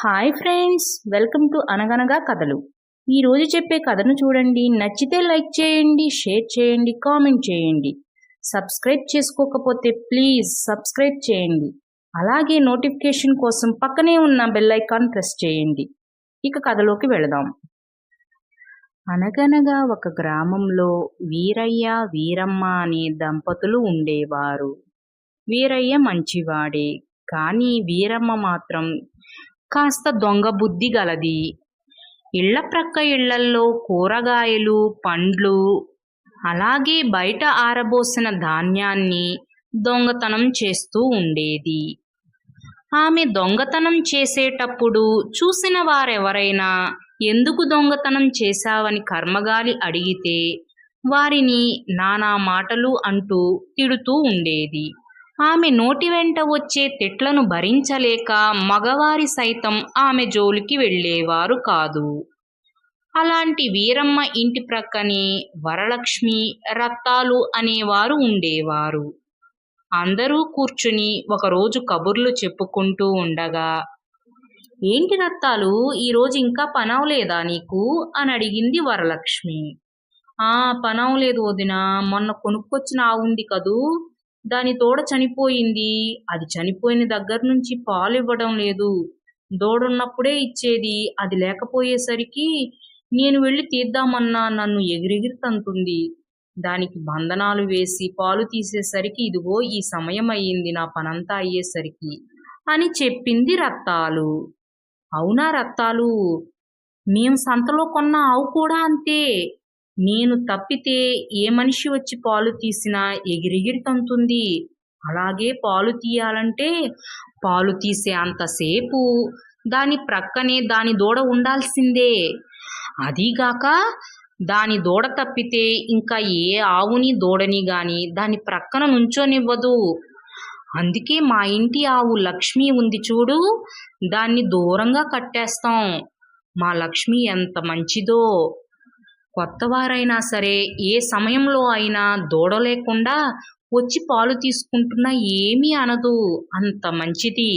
Hi friends welcome to అనగనగా కథలు ఈరోజు చెప్పే కథను చూడండి. నచ్చితే లైక్ చేయండి షేర్ చేయండి కామెంట్ చేయండి. సబ్స్క్రైబ్ చేసుకోకపోతే ప్లీజ్ సబ్స్క్రైబ్ చేయండి. అలాగే నోటిఫికేషన్ కోసం పక్కనే ఉన్న బెల్ ఐకాన్ ప్రెస్ చేయండి. ఇక కథలోకి వెళదాం. అనగనగా ఒక గ్రామంలో వీరయ్య వీరమ్మ అనే దంపతులు ఉండేవారు. వీరయ్య మంచివాడే కానీ వీరమ్మ మాత్రం కాస్త దొంగ బుద్ధి గలది. ఇళ్ళ ప్రక్క ఇళ్ళల్లో కూరగాయలు పండ్లు అలాగే బయట ఆరబోసిన ధాన్యాన్ని దొంగతనం చేస్తూ ఉండేది. ఆమె దొంగతనం చేసేటప్పుడు చూసిన వారెవరైనా ఎందుకు దొంగతనం చేశావని కర్మగాలి అడిగితే వారిని నానా మాటలు అంటూ తిడుతూ ఉండేది. ఆమె నోటి వెంట వచ్చే తిట్లను భరించలేక మగవారి సైతం ఆమె జోలికి వెళ్ళేవారు కాదు. అలాంటి వీరమ్మ ఇంటి ప్రక్కనే వరలక్ష్మి రత్తాలు అనేవారు ఉండేవారు. అందరూ కూర్చుని ఒకరోజు కబుర్లు చెప్పుకుంటూ ఉండగా ఏంటి రత్తాలు ఈరోజు ఇంకా పనవలేదా నీకు? అని అడిగింది వరలక్ష్మి. ఆ పనవలేదు వదిన మొన్న కొనుక్కొచ్చిన ఆవుంది కదూ? దాని దూడ చనిపోయింది. అది చనిపోయిన దగ్గర నుంచి పాలు ఇవ్వడం లేదు. దూడున్నప్పుడే ఇచ్చేది. అది లేకపోయేసరికి నేను వెళ్ళి తీద్దామన్నా నన్ను ఎగిరెగిరి తంతుంది. దానికి బంధనాలు వేసి పాలు తీసేసరికి ఇదిగో ఈ సమయం అయ్యింది నా పనంతా అయ్యేసరికి అని చెప్పింది రత్తాలు. అవునా రత్తాలు? మేం సంతలో కొన్న ఆవు కూడా అంతే. నేను తప్పితే ఏ మనిషి వచ్చి పాలు తీసినా ఎగిరెగిరి తంతుంది. అలాగే పాలు తీయాలంటే పాలు తీసే అంతసేపు దాని ప్రక్కనే దాని దూడ ఉండాల్సిందే. అదీగాక దాని దూడ తప్పితే ఇంకా ఏ ఆవుని దూడని గాని దాని ప్రక్కన నుంచోనివ్వదు. అందుకే మా ఇంటి ఆవు లక్ష్మి ఉంది చూడు దాన్ని దూరంగా కట్టేస్తాం. మా లక్ష్మి ఎంత మంచిదో. కొత్తవారైనా సరే ఏ సమయంలో అయినా దూడ లేకుండా వచ్చి పాలు తీసుకుంటున్నా ఏమీ అనదు. అంత మంచిది.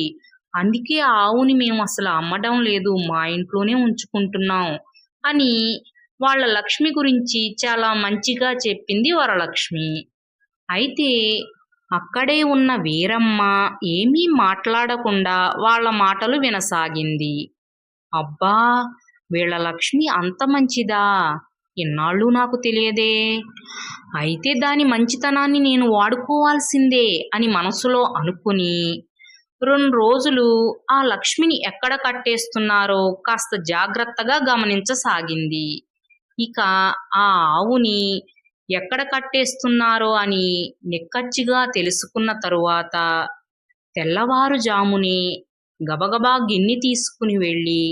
అందుకే ఆవుని మేము అసలు అమ్మడం లేదు. మా ఇంట్లోనే ఉంచుకుంటున్నాం అని వాళ్ళ లక్ష్మి గురించి చాలా మంచిగా చెప్పింది వరలక్ష్మి. అయితే అక్కడే ఉన్న వీరమ్మ ఏమీ మాట్లాడకుండా వాళ్ళ మాటలు వినసాగింది. అబ్బా వీళ్ళ లక్ష్మి అంత మంచిదా? ఇన్నాళ్ళు నాకు తెలియదే. అయితే దాని మంచితనాన్ని నేను వాడుకోవాల్సిందే అని మనసులో అనుకుని రెండు రోజులు ఆ లక్ష్మిని ఎక్కడ కట్టేస్తున్నారో కాస్త జాగ్రత్తగా గమనించసాగింది. ఇక ఆ ఆవుని ఎక్కడ కట్టేస్తున్నారో అని నిక్కచ్చిగా తెలుసుకున్న తరువాత తెల్లవారుజామునే గబగబా గిన్నె తీసుకుని వెళ్ళి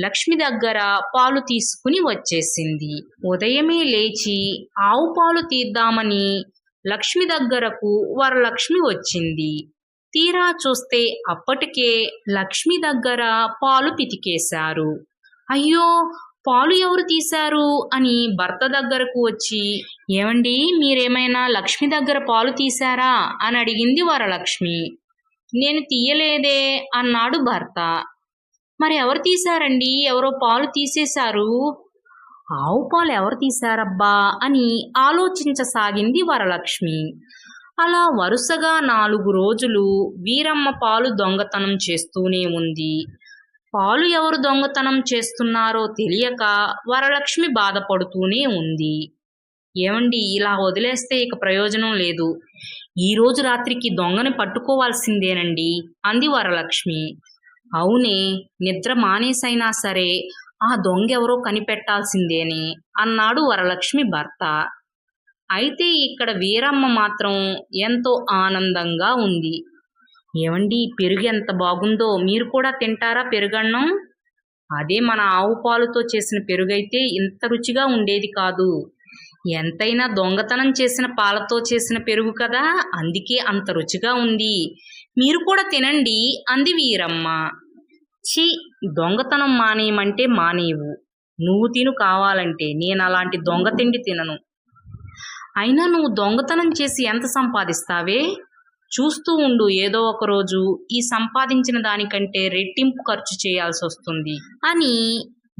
లక్ష్మి దగ్గర పాలు తీసుకుని వచ్చేసింది. ఉదయమే లేచి ఆవు పాలు తీద్దామని లక్ష్మి దగ్గరకు వరలక్ష్మి వచ్చింది. తీరా చూస్తే అప్పటికే లక్ష్మి దగ్గర పాలు పితికేశారు. అయ్యో పాలు ఎవరు తీశారు అని భర్త దగ్గరకు వచ్చి ఏమండి మీరేమైనా లక్ష్మి దగ్గర పాలు తీశారా? అని అడిగింది వరలక్ష్మి. నేను తీయలేదే అన్నాడు భర్త. మరి ఎవరు తీశారండి? ఎవరో పాలు తీసేశారు. ఆవు పాలు ఎవరు తీశారబ్బా? అని ఆలోచించసాగింది వరలక్ష్మి. అలా వరుసగా నాలుగు రోజులు వీరమ్మ పాలు దొంగతనం చేస్తూనే ఉంది. పాలు ఎవరు దొంగతనం చేస్తున్నారో తెలియక వరలక్ష్మి బాధపడుతూనే ఉంది. ఏమండి ఇలా వదిలేస్తే ఇక ప్రయోజనం లేదు. ఈ రోజు రాత్రికి దొంగని పట్టుకోవాల్సిందేనండి అంది వరలక్ష్మి. అవునే నిద్ర మానేసైనా సరే ఆ దొంగెవరో కనిపెట్టాల్సిందేని అన్నాడు వరలక్ష్మి భర్త. అయితే ఇక్కడ వీరమ్మ మాత్రం ఎంతో ఆనందంగా ఉంది. ఏమండి పెరుగు ఎంత బాగుందో మీరు కూడా తింటారా పెరుగన్నం? అదే మన ఆవు పాలుతో చేసిన పెరుగైతే ఇంత రుచిగా ఉండేది కాదు. ఎంతైనా దొంగతనం చేసిన పాలతో చేసిన పెరుగు కదా అందుకే అంత రుచిగా ఉంది. మీరు కూడా తినండి అంది వీరమ్మ. ఛీ దొంగతనం మానేయమంటే మానేయవు నువ్వు తిను కావాలంటే నేను అలాంటి దొంగ తిండి తినను. అయినా నువ్వు దొంగతనం చేసి ఎంత సంపాదిస్తావే? చూస్తూ ఉండు ఏదో ఒక రోజు ఈ సంపాదించిన దానికంటే రెట్టింపు ఖర్చు చేయాల్సి వస్తుంది అని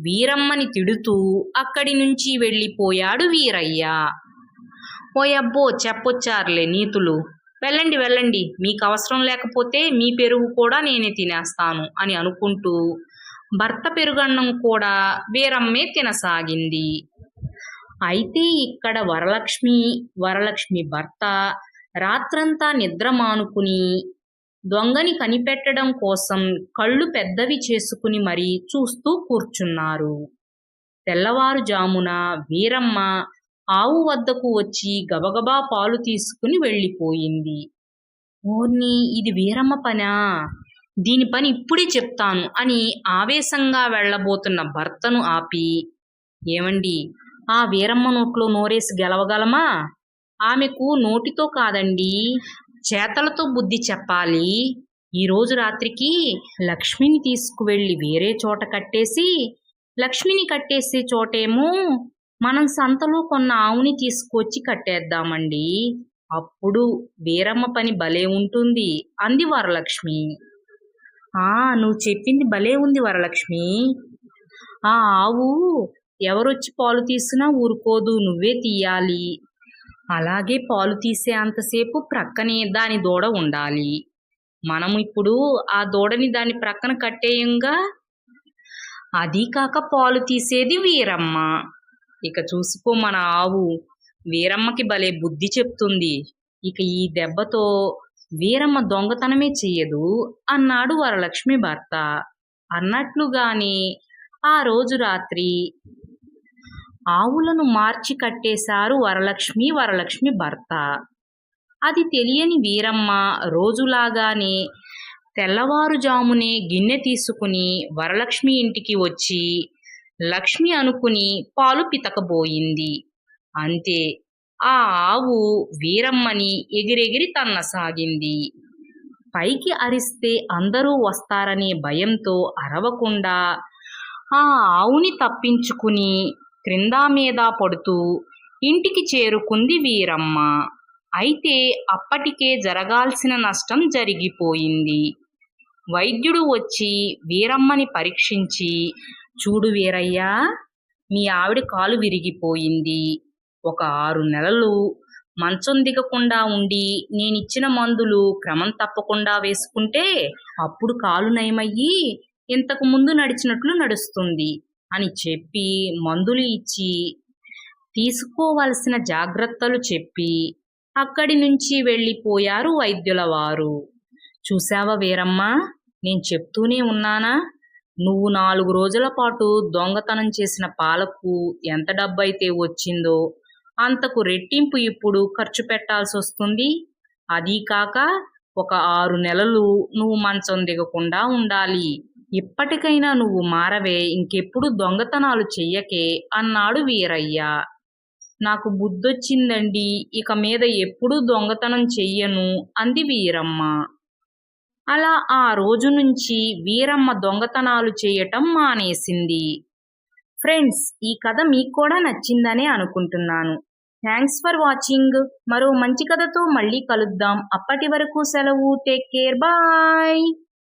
వీరమ్మని తిడుతూ అక్కడి నుంచి వెళ్ళిపోయాడు వీరయ్య. ఓయబ్బో చెప్పొచ్చారులే నీతులు. వెళ్ళండి వెళ్ళండి. మీకు అవసరం లేకపోతే మీ పెరుగు కూడా నేనే తినేస్తాను అని అనుకుంటూ భర్త పెరుగన్నం కూడా వీరమ్మే తినసాగింది. అయితే ఇక్కడ వరలక్ష్మి వరలక్ష్మి భర్త రాత్రంతా నిద్ర మానుకుని దొంగని కనిపెట్టడం కోసం కళ్ళు పెద్దవి చేసుకుని మరీ చూస్తూ కూర్చున్నారు. తెల్లవారుజామున వీరమ్మ ఆవు వద్దకు వచ్చి గబగబా పాలు తీసుకుని వెళ్ళిపోయింది. ఓర్ని ఇది వీరమ్మ పనా? దీని పని ఇప్పుడే చెప్తాను అని ఆవేశంగా వెళ్ళబోతున్న భర్తను ఆపి ఏమండి ఆ వీరమ్మ నోట్లో నోరేసి గెలవగలమా? ఆమెకు నోటితో కాదండి చేతలతో బుద్ధి చెప్పాలి. ఈరోజు రాత్రికి లక్ష్మిని తీసుకువెళ్ళి వేరే చోట కట్టేసి లక్ష్మిని కట్టేసే చోటేమో మనం సంతలో కొన్న ఆవుని తీసుకొచ్చి కట్టేద్దామండి. అప్పుడు వీరమ్మ పని భలే ఉంటుంది అంది వరలక్ష్మి. ఆ నువ్వు చెప్పింది భలే ఉంది వరలక్ష్మి. ఆ ఆవు ఎవరొచ్చి పాలు తీసినా ఊరుకోదు నువ్వే తీయాలి. అలాగే పాలు తీసే అంతసేపు ప్రక్కనే దాని దూడ ఉండాలి. మనం ఇప్పుడు ఆ దూడని దాని ప్రక్కన కట్టేయంగా? అది కాక పాలు తీసేది వీరమ్మ. ఇక చూసుకో మన ఆవు. వీరమ్మకి భలే బుద్ధి చెప్తుంది. ఇక ఈ దెబ్బతో వీరమ్మ దొంగతనమే చెయ్యదు అన్నాడు వరలక్ష్మి భర్త. అన్నట్లుగానే ఆ రోజు రాత్రి ఆవులను మార్చి కట్టేశారు వరలక్ష్మి వరలక్ష్మి భర్త. అది తెలియని వీరమ్మ రోజులాగానే తెల్లవారుజామునే గిన్నె తీసుకుని వరలక్ష్మి ఇంటికి వచ్చి లక్ష్మి అనుకుని పాలు పితకబోయింది. అంతే ఆ ఆవు వీరమ్మని ఎగిరెగిరి తన్నసాగింది. పైకి అరిస్తే అందరూ వస్తారనే భయంతో అరవకుండా ఆ ఆవుని తప్పించుకుని క్రింద మీద పడుతూ ఇంటికి చేరుకుంది వీరమ్మ. అయితే అప్పటికే జరగాల్సిన నష్టం జరిగిపోయింది. వైద్యుడు వచ్చి వీరమ్మని పరీక్షించి చూడు వీరయ్యా మీ ఆవిడ కాలు విరిగిపోయింది. ఒక ఆరు నెలలు మంచం దిగకుండా ఉండి నేనిచ్చిన మందులు క్రమం తప్పకుండా వేసుకుంటే అప్పుడు కాలు నయమయ్యి ఇంతకు ముందు నడిచినట్లు నడుస్తుంది అని చెప్పి మందులు ఇచ్చి తీసుకోవలసిన జాగ్రత్తలు చెప్పి అక్కడి నుంచి వెళ్ళిపోయారు వైద్యుల వారు చూశావా వీరమ్మా నేను చెప్తూనే ఉన్నానా? నువ్వు నాలుగు రోజుల పాటు దొంగతనం చేసిన పాలకు ఎంత డబ్బైతే వచ్చిందో అంతకు రెట్టింపు ఇప్పుడు ఖర్చు పెట్టాల్సి వస్తుంది. అదీ కాక ఒక ఆరు నెలలు నువ్వు మంచం దిగకుండా ఉండాలి. ఇప్పటికైనా నువ్వు మారవే ఇంకెప్పుడు దొంగతనాలు చెయ్యకే అన్నాడు వీరయ్య. నాకు బుద్ధొచ్చిందండి ఇక మీద ఎప్పుడూ దొంగతనం చెయ్యను అంది వీరమ్మ. అలా ఆ రోజు నుంచి వీరమ్మ దొంగతనాలు చేయటం మానేసింది. ఫ్రెండ్స్ ఈ కథ మీకు కూడా నచ్చిందనే అనుకుంటున్నాను. Thanks for watching. మరో మంచి కథతో మళ్ళీ కలుద్దాం. అప్పటి వరకు సెలవు. Take care. బాయ్.